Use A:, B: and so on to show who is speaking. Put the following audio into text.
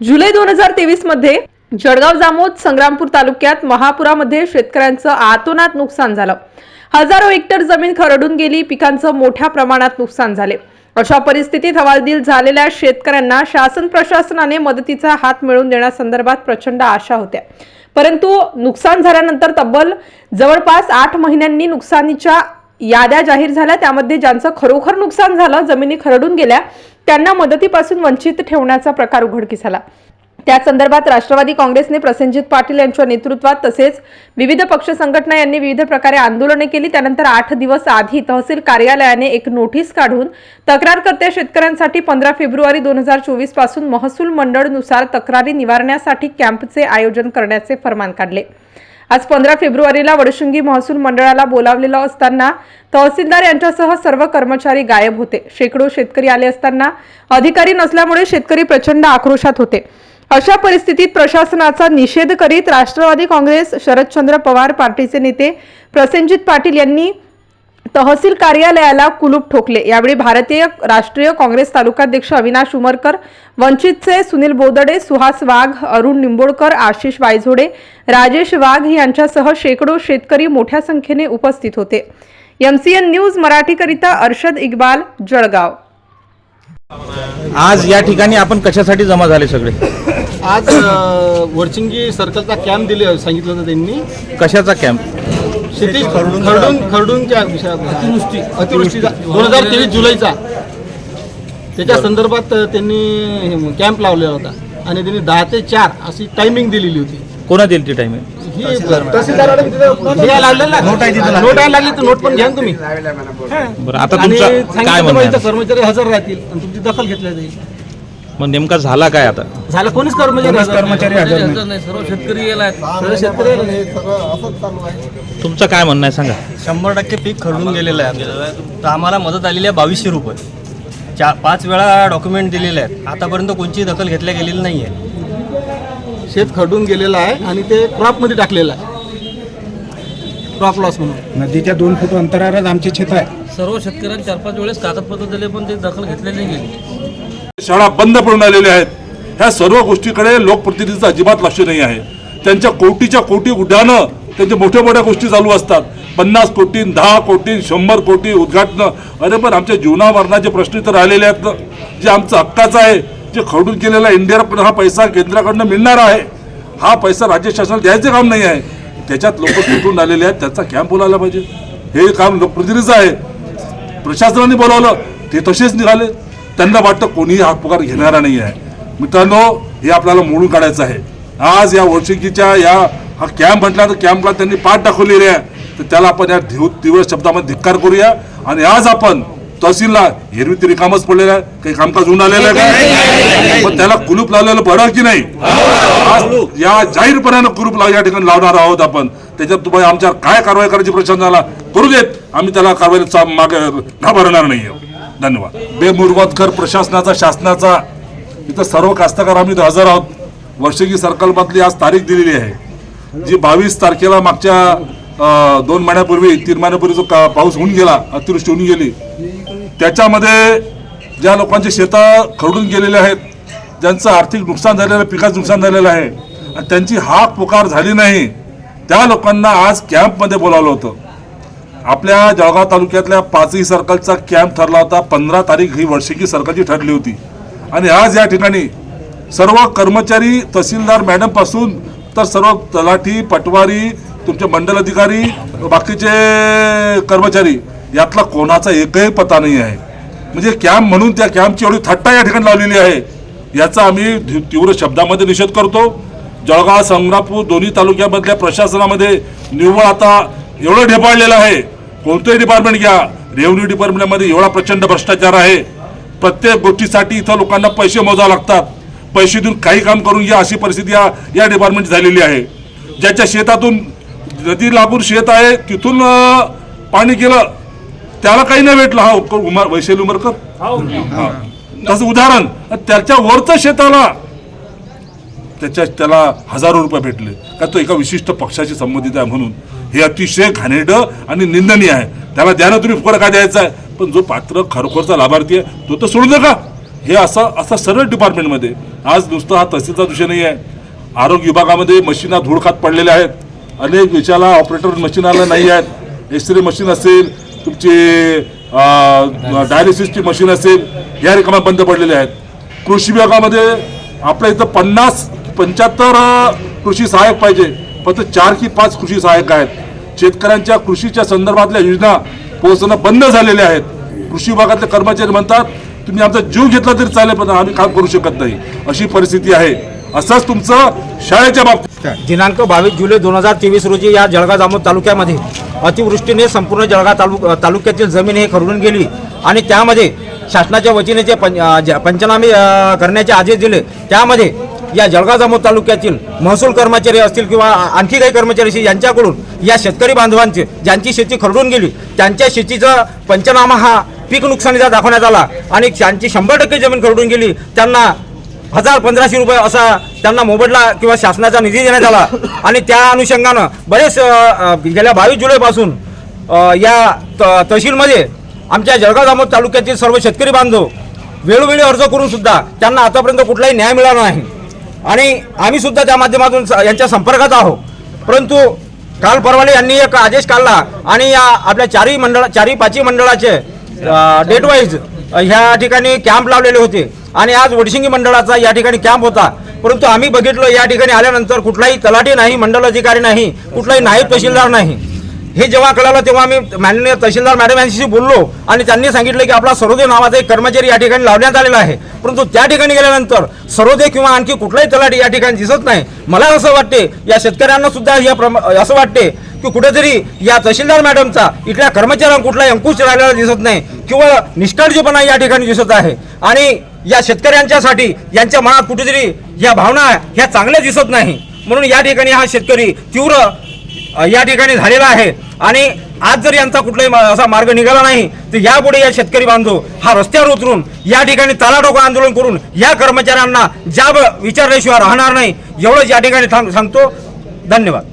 A: जुलै दोन हजार तेवीसमध्ये जळगाव जामोद संग्रामपूर तालुक्यात महापुरामध्ये शेतकऱ्यांचं आतोनात नुकसान झालं. हजारो हेक्टर जमीन खरडून गेली पिकांचं मोठ्या प्रमाणात नुकसान झाले. अशा परिस्थितीत हवालदिल झालेल्या शेतकऱ्यांना शासन प्रशासनाने मदतीचा हात मिळवून देण्यासंदर्भात प्रचंड आशा होत्या. परंतु नुकसान झाल्यानंतर तब्बल जवळपास आठ महिन्यांनी नुकसानीच्या याद्या जाहीर झाल्या. त्यामध्ये ज्यांचं खरोखर नुकसान झालं जमिनी खरडून गेल्या त्यांना मदतीपासून वंचित ठेवण्याचा प्रकार उघडकीस आला. त्या संदर्भात राष्ट्रवादी काँग्रेसने प्रसेनजित पाटील यांच्या नेतृत्वात तसेच विविध पक्ष संघटना यांनी विविध प्रकारे आंदोलने केली. त्यानंतर आठ दिवस आधी तहसील कार्यालयाने एक नोटीस काढून तक्रारकर्त्या शेतकऱ्यांसाठी पंधरा फेब्रुवारी दोन हजार चोवीसपासून महसूल मंडळनुसार तक्रारी निवारण्यासाठी कॅम्पचे आयोजन करण्याचे फरमान काढले. आज पंधरा फेब्रुवारीला वडशृंगी महसूल मंडळाला बोलावलेला असताना तहसीलदार यांच्यासह सर्व कर्मचारी गायब होते. शेकडो शेतकरी आले असताना अधिकारी नसल्यामुळे शेतकरी प्रचंड आक्रोशात होते. अशा परिस्थितीत प्रशासनाचा निषेध करीत राष्ट्रवादी काँग्रेस शरदचंद्र पवार पार्टीचे नेते प्रसेनजित पाटील यांनी तहसील कार्यालयाला कुलूप ठोकले. यावेळी भारतीय राष्ट्रीय काँग्रेस तालुकाध्यक्ष अविनाश उमरकर वंचितचे सुनील बोदडे सुहास वाघ अरुण निंबोडकर आशिष वायझोडे राजेश वाघ यांच्यासह शेकडो शेतकरी मोठ्या संख्येने उपस्थित होते. एमसीएन न्यूज मराठीकरिता अर्षद इक्बाल जळगाव.
B: आज या ठिकाणी आपण कशासाठी जमा झाले सगळे?
C: आज अ, वडचिंगी सर्कलचा कॅम्प दिले सांगितलं होतं त्यांनी.
B: कशाचा कॅम्प
C: शेती खरडून खरडूनच्या अतिवृष्टी दोन हजार तेवीस जुलैचा. त्याच्या संदर्भात त्यांनी कॅम्प लावलेला होता. आणि त्यांनी दहा ते चार अशी टायमिंग दिलेली होती.
B: कोणा दिली ती टाइम
C: ही तहसीलदार नोट आहे नोट आहे लागली तर नोट पण घ्या ना तुम्ही.
B: बरं आता
C: आणि
B: तुमचं काय
C: सांगितलं
B: म्हणणं
C: पाहिजे
B: आहे?
C: तर कर्मचारी हजर राहतील आणि तुमची दखल घेतल्या जाईल.
B: मग नेमका झाला काय आता?
C: झालं कोणीच कर्मचारी कर्मचारी हजर नाही.
D: सर्व शेतकरी गेला
C: सर्व शेतकरी
B: तुमचं काय म्हणणं आहे सांगा.
E: शंभर टक्के पीक खरडून गेलेलं आहे. आमचं. तर आम्हाला मदत आलेली आहे बावीसशे रुपये. चार पाच वेळा डॉक्युमेंट दिलेले आहेत. आतापर्यंत कोणची दखल घेतल्या गेलेली नाही आहे
C: शेत खरडून गेलेलं आहे आणि ते क्रॉपमध्ये टाकलेलं आहे. क्रॉप लॉस म्हणून.
F: नदीच्या दोन फूट अंतरावरच आमचे शेत आहे.
D: सर्व शेतकऱ्यांनी चार पाच वेळेस कागदपत्र दिले पण ते दखल घेतलेली नाही गेली.
G: शाळा बंद पडून आलेल्या आहेत. ह्या सर्व गोष्टीकडे लोकप्रतिनिधीचं अजिबात लक्ष नाही आहे. त्यांच्या कोटीच्या कोटी उड्डाणं त्यांच्या मोठ्या मोठ्या गोष्टी चालू असतात. पन्नास कोटी दहा कोटी शंभर कोटी उद्घाटनं. अरे पण आमच्या जीवनामरणाचे प्रश्न तर राहिलेले आहेत ना जे आमचं हक्काचं आहे जे खडून केलेला इंडिया हा पैसा केंद्राकडनं मिळणार आहे. हा पैसा राज्य शासनाला द्यायचं काम नाही आहे. त्याच्यात लोक तुटून आलेले आहेत. त्याचा कॅम्प बोलायला पाहिजे. हे काम लोकप्रतिनिधीचं आहे. प्रशासनाने बोलावलं. ते तसेच निघाले. त्यांना वाटतं कोणीही हा पुकार घेणारा नाही आहे मित्रांनो हे आपल्याला मोडून काढायचं आहे. आज या वर्षिकीच्या या हा कॅम्प म्हटला तर कॅम्पला त्यांनी पाठ दाखवलेली आहे. तर त्याला आपण या धीव तीव्र शब्दामध्ये धिक्कार करूया. आणि आज आपण तहसीलला एरवी तरी कामच पडलेलं आहे. काही कामकाज होऊन आलेलं आहे का? पण त्याला कुलूप लावलेलं बरं की नाही? आज या जाहीरपणानं कुलूप लाव या ठिकाणी लावणार आहोत आपण. त्याच्यात तुम्हाला आमच्यावर काय कारवाई करायची प्रशासनाला करू देत. आम्ही त्याला कारवाईचा मागे घाबरणार नाही धन्यवाद. बेमुरवतकर प्रशासनाचा शासनाचा इथं सर्व कास्तकार आम्ही हजर आहोत. वर्षगी सर्कलमधली आज तारीख दिलेली आहे. जी बावीस तारखेला मागच्या दोन महिन्यापूर्वी तीन महिन्यापूर्वी जो का- पाऊस होऊन गेला अतिवृष्टी होऊन गेली त्याच्यामध्ये ज्या लोकांची शेतं खरडून गेलेले आहेत ज्यांचं आर्थिक नुकसान झालेलं पिकाचं नुकसान झालेलं आहे आणि त्यांची हाक पुकार झाली नाही त्या लोकांना आज कॅम्पमध्ये बोलावलं होतं. आपल्या जळगाव तालुक्यातल्या पाचही सर्कलचा कॅम्प ठरला होता. पंधरा तारीख ही वर्षिकी सर्कलची ठरली होती. आणि आज या ठिकाणी सर्व कर्मचारी तहसीलदार मॅडमपासून तर सर्व तलाठी पटवारी तुमचे मंडल अधिकारी बाकीचे कर्मचारी यातला कोणाचा एकही पता नाही आहे. म्हणजे कॅम्प म्हणून त्या कॅम्पची एवढी थट्टा या ठिकाणी लावलेली आहे. याचा आम्ही तीव्र शब्दामध्ये निषेध करतो. जळगाव संग्रापूर दोन्ही तालुक्यामधल्या प्रशासनामध्ये निव्वळ आता एवढं ढेपाळलेलं आहे. कोणतंही डिपार्टमेंट घ्या. रेव्हन्यू डिपार्टमेंटमध्ये एवढा प्रचंड भ्रष्टाचार आहे. प्रत्येक गोष्टीसाठी इथं लोकांना पैसे मोजावे लागतात. पैसे देऊन काही काम करून घ्या अशी परिस्थिती या या डिपार्टमेंटची झालेली आहे. ज्याच्या शेतातून नदी लागून शेत आहे तिथून पाणी गेलं त्याला काही नाही भेटलं. हा उमर- उमर वैशाली उमरकर? हा. तसं उदाहरण त्याच्या वरचं शेताला त्याच्या त्याला हजारो रुपये भेटले. का तो एका विशिष्ट पक्षाशी संबंधित आहे म्हणून. हे अतिशय घाणेरडं आणि निंदनीय आहे. त्याला द्या ना तुम्ही फुकट काय द्यायचा आहे? पण जो पात्र खरोखरचा लाभार्थी आहे तो तर सोडू नका हे असं असं सर्व डिपार्टमेंटमध्ये आज नुसतं हा तहसीलचा विषय नाही आहे. आरोग्य विभागामध्ये मशीना धूळखात पडलेल्या आहेत. अनेक विषयाला ऑपरेटर मशीन आलं नाही आहेत. एक्सरे मशीन असेल तुमची डायलिसिसची मशीन असेल या रिकाम्या बंद पडलेल्या आहेत. कृषी विभागामध्ये आपल्या इथं पन्नास पंच्याहत्तर कृषी सहाय्यक पाहिजे. फक्त चार की पाच कृषी सहाय्यक आहेत. शेतकऱ्यांच्या कृषीच्या संदर्भातल्या योजना पोहोचणं बंद झालेल्या आहेत. कृषी विभागातले कर्मचारी म्हणतात तुम्ही आमचा जीव घेतला तरी चालेल पण आम्ही काम करू शकत नाही. अशी परिस्थिती आहे. असंच तुमचं शाळेच्या बाबतीत.
H: दिनांक बावीस जुलै दोन हजार तेवीस रोजी या जळगाव जामोद तालुक्यामध्ये अतिवृष्टीने संपूर्ण जळगाव तालुक तालुक्यातील जमीन हे खरडून गेली. आणि त्यामध्ये शासनाच्या वतीने जे पंचनामे करण्याचे आदेश दिले त्यामध्ये या जळगाव जामोद तालुक्यातील महसूल कर्मचारी असतील किंवा आणखी काही कर्मचारी असतील यांच्याकडून या शेतकरी बांधवांचे ज्यांची शेती खरडून गेली त्यांच्या शेतीचा पंचनामा हा पीक नुकसानीचा दाखवण्यात आला आणि ज्यांची शंभर टक्के जमीन खरडून गेली त्यांना हजार पंधराशे रुपये असा त्यांना मोबदला किंवा शासनाचा निधी देण्यात आला. आणि त्या अनुषंगानं बरेच गेल्या बावीस जुलैपासून या त- तहसीलमध्ये आमच्या जळगाव जामोद तालुक्यातील सर्व शेतकरी बांधव वेळोवेळी अर्ज करून सुद्धा त्यांना आतापर्यंत कुठलाही न्याय मिळाला नाही. आणि आम्ही सुद्धा त्या माध्यमातून स- यांच्या संपर्कात आहोत. परंतु काल परवाले यांनी एक आदेश काढला आणि या आपल्या चारही मंडळ चारही पाचही मंडळाचे डेट वाईज ह्या ठिकाणी कॅम्प लावलेले होते. आणि आज वडशिंगी मंडळाचा या ठिकाणी कॅम्प होता. परंतु आम्ही बघितलं या ठिकाणी आल्यानंतर कुठलाही तलाठी नाही मंडल अधिकारी नाही कुठलाही नायब तहसीलदार नाही. हे जेव्हा कळालं तेव्हा आम्ही माननीय तहसीलदार मॅडम यांच्याशी बोललो आणि त्यांनी सांगितलं की आपला सरोदे नावाचा एक कर्मचारी या ठिकाणी लावण्यात आलेला आहे. परंतु त्या ठिकाणी गेल्यानंतर सरोदे किंवा आणखी कुठलाही तलाठी या ठिकाणी दिसत नाही. मला असं वाटते या शेतकऱ्यांना सुद्धा या प्रमा असं वाटते की कुठेतरी या तहसीलदार मॅडमचा इथल्या कर्मचाऱ्यांना कुठलाही अंकुश राहिलेला दिसत नाही किंवा निष्काळजीपणा या ठिकाणी दिसत आहे. आणि या शेतकऱ्यांच्यासाठी यांच्या मनात कुठेतरी या भावना ह्या चांगल्या दिसत नाही. म्हणून या ठिकाणी हा शेतकरी तीव्र या ठिकाणी झालेला आहे. आणि आज जर यांचा कुठलाही मा- असा मार्ग निघाला नाही तर यापुढे या शेतकरी बांधव हा रस्त्यावर उतरून या ठिकाणी तालाडोका आंदोलन करून या कर्मचाऱ्यांना ज्या विचारल्याशिवाय राहणार नाही एवढंच या ठिकाणी थांब- सांगतो. धन्यवाद.